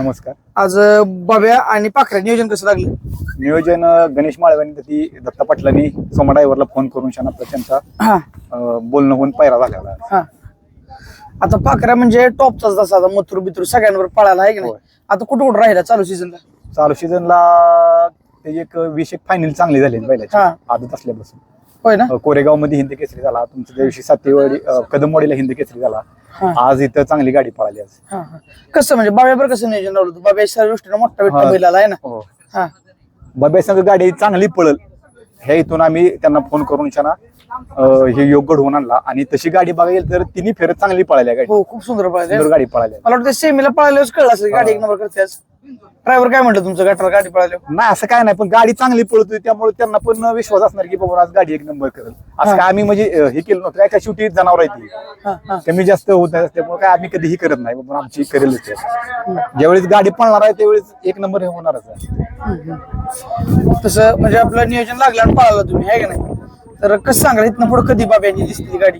नमस्कार. आज बाब्या आणि पाखऱ्या नियोजन कसं लागलं? नियोजन गणेश माळवानी ती दत्ता पाटलांनी सोमा ड्रायव्हरला फोन करून शाना त्यांचा हा. बोलणं होऊन पायरा झालेला. हा. आता पाखऱ्या म्हणजे टॉपचाच जसा आता मथुर बिथुर सगळ्यांवर पळायला आहे की नाही? होय. आता कुठं कुठं राहिला चालू सीझनला चालू सीझनला त्याची एक वीस एक फायनल चांगली झाली बैलाची. हा. आदत असल्यापासून. होय ना? कोरेगावमध्ये हिंद केसरी झाला. तुमच्या दिवशी सातेवाडी कदमवाडीला हिंद केसरी झाला. आज इथं चांगली गाडी पळाली आज. कसं म्हणजे बाब्यावर कसं नियोजन लावलं बाब्या सर्व गोष्टीनं मोठा हा. बैलाला आहे ना? हो. बाब्या संघ गाडी चांगली पळल. हे इथून आम्ही त्यांना फोन करून अं, हे योग घडवून आणला. आणि तशी गाडी बघायला तर तिन्ही फेरत चांगली पळाली गाडी. हो खूप सुंदर पळाले सुंदर गाडी पळाली मला वाटतं सेमीला पळाल्यावर कळलं असेल गाडी एक नंबर करते ड्रायव्हर काय म्हणलं तुमचं? गटाला गाडी पळाल्यावर नाही असं काय नाही पण गाडी चांगली पळतोय त्यामुळे त्यांना पण विश्वास असणार की बाबा आज गाडी एक नंबर करेल. असं काय आम्ही म्हणजे हे केलं नव्हतं. काय शेवटी जनावर आहे ती. कमी जास्त होत आहे त्यामुळे काय आम्ही कधीही करत नाही बाबा आमची करेलच आहे. ज्यावेळेस गाडी पळणार आहे त्यावेळेस एक नंबर हे होणारच आहे. तसं म्हणजे आपलं नियोजन लागलं आणि पळाला तुम्ही आहे का नाही? तर कसं सांगा इथनं पुढे कधी बाब्यांची दिसते ती गाडी?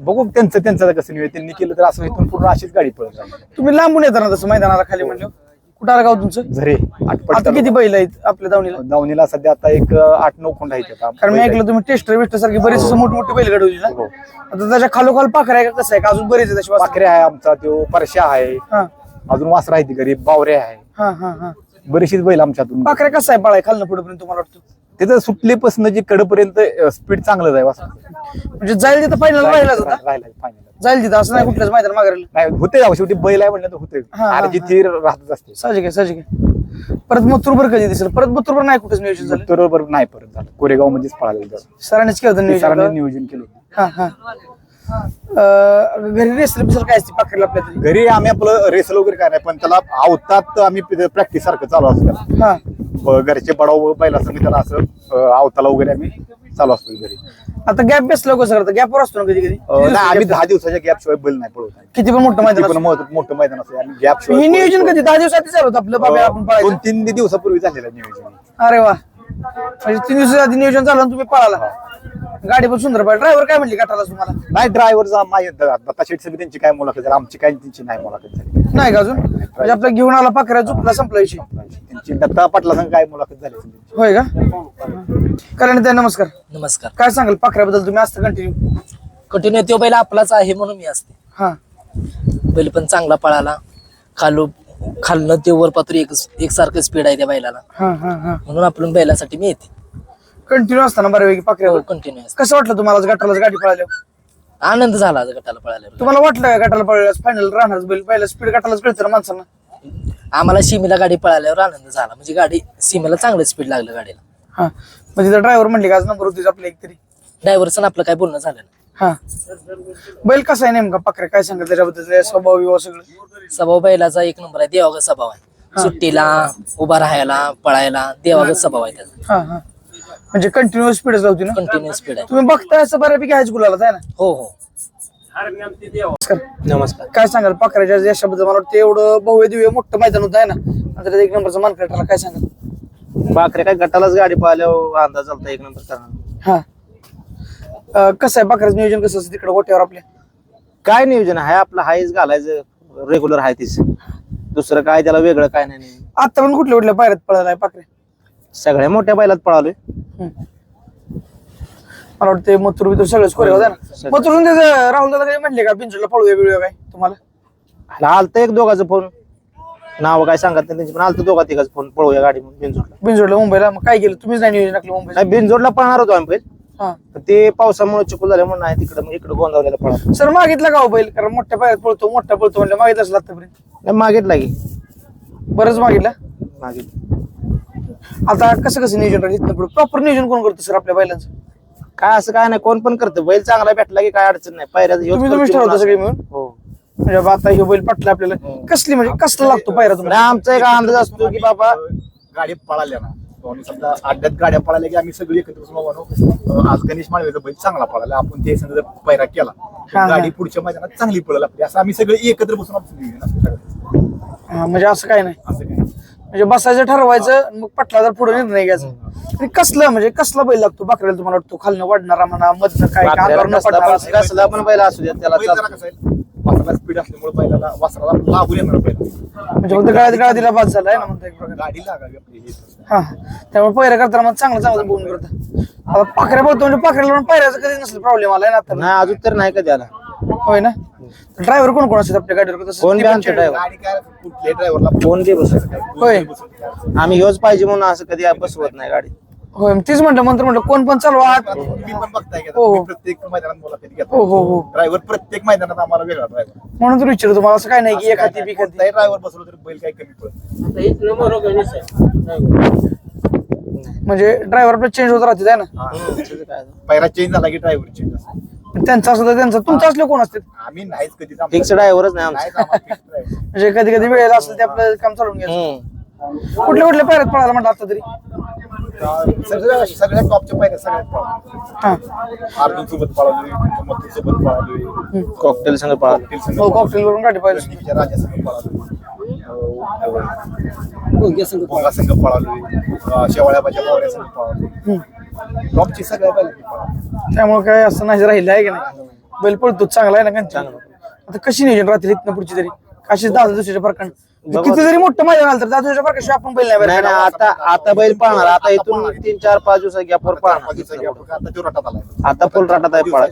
बघू त्यांचं त्यांचं कसं त्यांनी केलं तर असं इथून पूर्ण अशीच गाडी पळत राहील. तुम्ही लांबून येता ना तसं मैदानाला खाली म्हणलं. कुठं आलं गाव तुमचं? झरे आता आठपट किती बैल आहेत आपल्या दावणीला? दावणीला सध्या आता एक अं, आठ नऊ खोंड आहेत आता कारण मी ऐकलं तुम्ही टेस्टर बिस्टर सारखी बरेच असं मोठी मोठी बैल घडवली ना? हो. आता त्याच्या खालोखाल पाखर आहे का? कसं आहे? का अजून बरेच आहेत अशी वासरं? पाखरे आहे आमचा तो परशा आहे. हा. अजून वासरा आहे ती गरीब बावरे आहे. हा हा हा. बरीचशीच बैल आमच्यातून पाखऱ्या कसं आहे? पाळाय खालनं पुढेपर्यंत तुम्हाला वाटतं? त्याचं सुटलेपासून जे कडपर्यंत स्पीड चांगलं आहे वासरा. म्हणजे जाईल तिथं फायनल होता? राहिला फायनल जाईल तिथं असं नाही कुठल्याच मैदान मागायला नाही होते जाऊ शेवटी बैल आहे म्हणलं तर होते हा, हा, आणि जिथे राहतच असते. साहजिक आहे साहजिक आहे परत मथुरभर कधी दिसेल? परत मथुरभर नाही कुठेच नियोजन झालं? बरोबर नाही परत झालं. कोरेगाव मध्येच पळालेलं. सरांनीच केलं होतं सरांनी नियोजन नियोजन केलं होतं. हा हा. घरी रेसल बिसल काय असते पाखरेला आपल्या तरी? घरी आम्ही आपलं रेसल वगैरे काय नाही पण त्याला आवतात आम्ही प्रॅक्टिस सारखं चालू असतं. हा. ब- घरचे बडाव बैला संग त्याला असं अं, आवताला वगैरे आम्ही चालू असतो घरी. आता गॅप बेसला कसं करतं गॅपवर असतो ना कधी कधी? अं, नाही, आम्ही दहा दिवसाच्या गॅप शिवाय बैल नाही पळवत किती पण मोठं मैदान किती पण मोठं मोठं मैदान असतं आम्ही गॅप. हे नियोजन कधी? दहा दिवसात चालू होतं आपलं बाबा आपण दोन पळायचं. तीन दिवसापूर्वी झालेलं आहे नियोजन. अरे वा. म्हणजे तीन दिवस आधी नियोजन झालं आणि तुम्ही पळाला. गाडी पण सुंदर पाहिजे ड्रायव्हर काय म्हणली गटाला तुम्हाला? नाही ड्रायव्हरचा माझ्या दत्ता शेठ सगळी त्यांची काय मुलाखत झाली आमची काय त्यांची नाही मुलाखत झाली. नाही का अजून? म्हणजे आपलं घेऊन आला पाखऱ्या चुकला संपला विषय. त्यांची दत्ता पाटला संग काय मुलाखत झाली असेल त्यांची. होय का? कारण त्या नमस्कार. नमस्कार. काय सांगाल पाखऱ्याबद्दल तुम्ही असतं कंटिन्यू कंटिन्यू तो बैल आपलाच आहे म्हणून मी असते. हा. बैल पण चांगला पळाला. खालू खालनं ते वर पात्र एक एकसारखं स्पीड आहे त्या बैलाला. हा हा हा. म्हणून आपण बैलासाठी मी येते. कंटिन्यू असताना बऱ्यापैकी पाखऱ्यावर कंटिन्यू कसं वाटलं तुम्हाला आज गटाला गाडी पळाल्यावर? आनंद झाला आज गटाला पळाल्यावर. तुम्हाला वाटलं का गटाला पळाल्यास फायनल राहणार बैल पहिला स्पीड गटालाच कळतं ना माणसांना. आम्हाला सीमेला गाडी पळाल्यावर आनंद झाला. म्हणजे गाडी सीमेला चांगलं स्पीड लागलं गाडीला. हा. म्हणजे ड्रायव्हर म्हणले का आज नंबर होती आपल्या एक तरी? ड्रायव्हरचं आपलं काय बोलणं झालं नाही. हा. बैल कसा आहे नेमका पाखरे काय सांगाल त्याच्याबद्दल? त्याचा स्वभाव विवाह सगळं. स्वभाव बैलाचा एक नंबर आहे. देवागत स्वभाव आहे. सुट्टीला उभा राहायला पळायला देवागत स्वभाव आहे त्याचा. हा हा. म्हणजे कंटिन्युअस स्पीडच लावती ना? कंटिन्यू स्पीड आहे. तुम्ही बघताय असं बऱ्यापैकी आहेच गुलाला आहे ना? हो हो. नमस्कार. नमस्कार. काय सांगाल? पाखराच्या यशाबद्दल मला वाटतं एवढं भव्य दिव्य मोठं मैदान होत आहे ना? त्यात एक नंबरचा मान काढला काय सांगाल? बाकरे काय गटालाच गाडी पाहिल्यावर अंदाज चालता एक नंबर करणार हा. अं, कसं आहे? पाखराचं नियोजन कसं असतं तिकडे गोट्यावर आपल्या? काय नियोजन आहे? आपलं हायच घालायचं रेग्युलर आहे तीच. दुसरं काय त्याला वेगळं काय नाही. आता पण कुठल्या कुठल्या पायऱ्यात पळाला आहे पाखरे सगळ्या मोठ्या बैलात पळालोय. मला वाटतं मथुर बिथुर सगळंच कोरे होता ना सगळं. मथुरून त्याचं राहुल दादा काही म्हणले का? पिंजरला पळूया बिळूया काय? तुम्हाला? आलतं एक दोघाचं फोन. नाव काय सांगत नाही त्यांची पण आलतं दोघा तिघाचं फोन. पळूया गाडी म्हणून बिनजोडला बिंजोडला मुंबईला? मग काय केलं? तुम्हीच नाही नियोजन टाकलं मुंबईला नाही बिनजोडला पळणार होतो आम्ही पहिले हा. पण ते पावसामुळे चिकूल झाले म्हणून नाही तिकडे मग इकडे गोंदावलेला पळा सर मागितला का हो बैल? कारण मोठ्या पायऱ्यात पळतो मोठा पळतो म्हणलं मागितलं असेल आतापर्यंत नाही मागितला की. बरंच मागितलं? मागितलं. आता कसं कसं नियोजन राहील इथनं पुढे? प्रॉपर नियोजन कोण करतो सर आपल्या बैलांचं? काय असं काय नाही कोण पण करतं. बैल चांगला भेटला की काय अडचण नाही. तुम्ही तुम्हीच ठरवता सगळे मिळून? हो. म्हणजे बाबा आता हे बैल पटला आपल्याला. कसली म्हणजे कसला लागतो पायरा नाही तुम्हाला आमचा एक अंदाज असतो की बाबा गाडी पळाल्या ना. तो आम्ही समजा अड्ड्यात गाड्या पळाल्या की आम्ही सगळी एकत्र बसून बाबा नो, अं, आज गणेश माळवेचा बैल चांगला पळाला. आपण ते समजा जर पैरा केला हा, हा. गाडी पुढच्या मैदानात चांगली पळेल आपली. असं आम्ही सगळे एकत्र बसून आमचं नियोजन असतं. सगळं. हा, म्हणजे असं काय नाही. असं काय म्हणजे बसायचं ठरवायचं मग पटला तर पुढे निर्णय घ्यायचा. आणि कसलं म्हणजे कसला बैल लागतो बाकऱ्याला तुम्हाला वाटतो? खालनं वाढणारा म्हणा मधनं काय अंगावरनं कसला पडणारा पण- कसला पण बैल असू द्या त्याला. कसं आहे? वासराला स्पीड असल्यामुळे बैलाला वासराला लागून येणार बैल. म्हणजे फक्त गळ्यात गळा दिला बाद झाला आहे ना म्हणता एक प्रकारे. गाडी लागावी आपली ही. हा. त्यामुळे पहिऱ्या करताना मग चांगलं चांगलं बघून करता. आता पाखऱ्या बोलतो म्हणजे पाखऱ्याला पण पायऱ्याचा कधी नसेल प्रॉब्लेम आलाय ना आता. नाही अजून तर नाही कधी आला. होय ना? ड्रायव्हर कोण कोण असतात आपल्या गाडीवर? कोण बी पण आमचे. गाडी काय कुठल्याही ड्रायव्हरला कोण बी बसत होय. आम्ही ह्योच पाहिजे म्हणून असं कधी बसवत नाही गाडी. होय तेच म्हटलं मंत्र म्हटलं कोण पण चालवा. आत तुम्ही पण बघताय का हो, हो. तुम्ही प्रत्येक मैदानात घेता. हो हो हो. ड्रायव्हर प्रत्येक मैदानात आम्हाला वेगळा ड्रायव्हर म्हणून तर विचारतो तुम्हाला असं काय नाही की एखादी बी एखादी. ड्रायव्हर बसलो तरी बैल काही कमी पडत म्हणजे ड्रायव्हर आपला चेंज होत राहते है ना पहिला चेंज झाला की ड्रायव्हर चेंज असतो त्यांचा असलं तर त्यांचा. तुमचा असलं कोण असते? आम्ही नाहीच कधीच फिक्स ड्रायव्हरच नाही आमचं. नाहीच आम्हाला fixed driver. म्हणजे कधी कधी वेळेला असेल ते आपलं काम चालून घ्यायचं. हम्म. कुठल्या कुठल्या पायऱ्यात पळायला म्हणतात आता तरी? सगळ्या सगळ्या टॉपच्या पाहिजे सगळ्यात top. हा. अर्जुन सोबत पळालोय मथुर सोबत पळालोय कॉकटेल संघ पळाला. संघ हो कॉकटेल वरून गाडी पाहिजे राजा संघ पळालोय भोंगा संघ पळालोय. अं, शेवाळ्याबाच्या पावऱ्या संघ पळालोय. टॉपची सगळ्या पळालोय त्यामुळे काय असं नाही राहिलं आहे का नाही? बैल पळतो चांगला आहे ना कंचा आता कशी नियोजन राहते इथनं पुढची तरी? अशी दहा दुसऱ्याच्या फरकान किती जरी मोठं मैदान आलं तर दहा दुसऱ्या फरकाशिवाय आपण बैल नाही नाही नाही आता आता बैल पळणार. आता इथून तीन चार पाच दिवसा गॅपवर वर आता फुल राटात आहे पळा.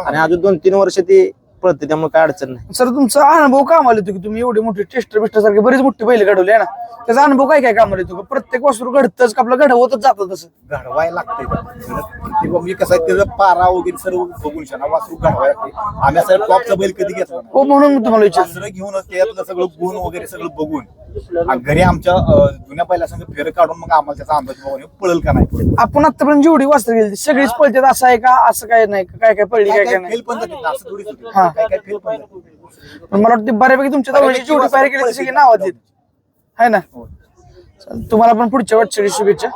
आणि अजून दोन तीन वर्ष ती पळते त्यामुळे काय अडचण नाही. सर तुमचा अनुभव काम आले की तुम्ही एवढे मोठे टेस्टर बिस्टर सारखे बरेच मोठे बैल घडवले ना? त्याचा अनुभव काय काय कामाला येतो? प्रत्येक वासरू घडतच का आपलं घडवतच जातं तसं? घडवायला लागतंय ते बघ मी कसं आहे त्याचं पारा वगैरे सर्व बघून शाना वासरू घडवायला लागते आम्ही असं टॉपचा बैल कधी घेतला नाही. हो म्हणून मी तुम्हाला विचार वासरं घेऊन त्यातलं सगळं गुण वगैरे सगळं बघून. आणि घरी आमच्या अं, जुन्या पहिल्या संग फेर काढून मग आम्हाला त्याचा अंदाज बघून पळल का नाही पळल. आपण आतापर्यंत जेवढी वास्त्र गेली सगळीच पळतात असं आहे का असं काय नाही का? काय काय पडली काय काय काय काय नाही? फेल पण जाते असं थोडीच होते. हा. काय काय पण मला वाटतं बऱ्यापैकी तुमच्या जवळची जेवढी पायरी केली नावात आहे ना? चालेल. तुम्हाला पण पुढच्या वाटच्या शुभेच्छा.